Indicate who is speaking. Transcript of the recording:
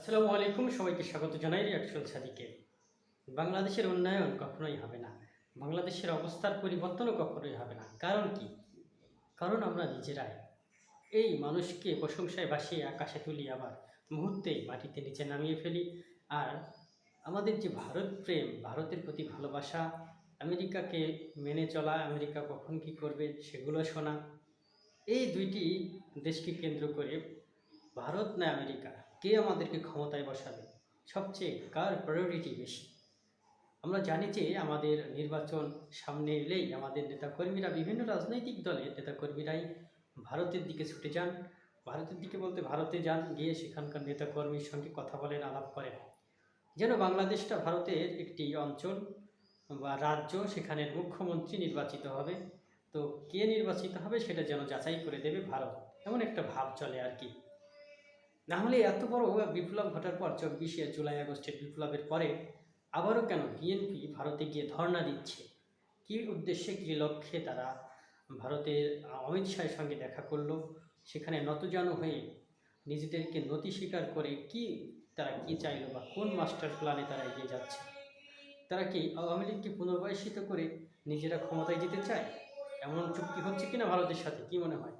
Speaker 1: আসসালামু আলাইকুম, সবাইকে স্বাগত জানাই রিয়াকশন সাদিকে। বাংলাদেশের উন্নয়ন কখনোই হবে না। বাংলাদেশের অবস্থার পরিবর্তনও কখনোই হবে না। কারণ কি? কারণ আমরা নিজেরাই। এই মানুষকে প্রশংসায় ভাসিয়ে আকাশে তুলি আবার মুহূর্তেই মাটিতে নিচে নামিয়ে ফেলি। আর আমাদের যে ভারত প্রেম, ভারতের প্রতি ভালোবাসা, আমেরিকাকে মেনে চলা, আমেরিকা কখন কী করবে সেগুলো শোনা, এই দুইটি দেশকে কেন্দ্র করে ভারত না আমেরিকা? কে আমাদেরকে ক্ষমতায় বসাবে? সবচেয়ে কার প্রায়োরিটি বেশি? আমরা জানি যে আমাদের নির্বাচন সামনে এলেই আমাদের নেতাকর্মীরা, বিভিন্ন রাজনৈতিক দলের নেতাকর্মীরাই ভারতের দিকে ছুটে যান। ভারতের দিকে বলতে ভারতে যান, গিয়ে সেখানকার নেতাকর্মীর সঙ্গে কথা বলেন, আলাপ করেন। যেন বাংলাদেশটা ভারতের একটি অঞ্চল বা রাজ্য, সেখানের মুখ্যমন্ত্রী নির্বাচিত হবে। তো কে নির্বাচিত হবে সেটা যেন যাচাই করে দেবে ভারত। এমন একটা ভাব চলে আর কি। না হলে এত বড় বিপ্লব ঘটার পর চব্বিশে জুলাই আগস্টের বিপ্লবের পরে আবারও কেন বিএনপি ভারতে গিয়ে ধর্ণা দিচ্ছে? কী উদ্দেশ্যে, কী লক্ষ্যে তারা ভারতের অমিত শাহের সঙ্গে দেখা করল? সেখানে নতজানু হয়ে নিজেদেরকে নতি স্বীকার করে কি তারা কি চাইলো বা কোন মাস্টার প্ল্যানে তারা এগিয়ে যাচ্ছে? তারা কি আওয়ামী লীগকে পুনর্বাসিত করে নিজেরা ক্ষমতায় যেতে চায়? এমন চুক্তি হচ্ছে কিনা ভারতের সাথে? কি মনে হয়?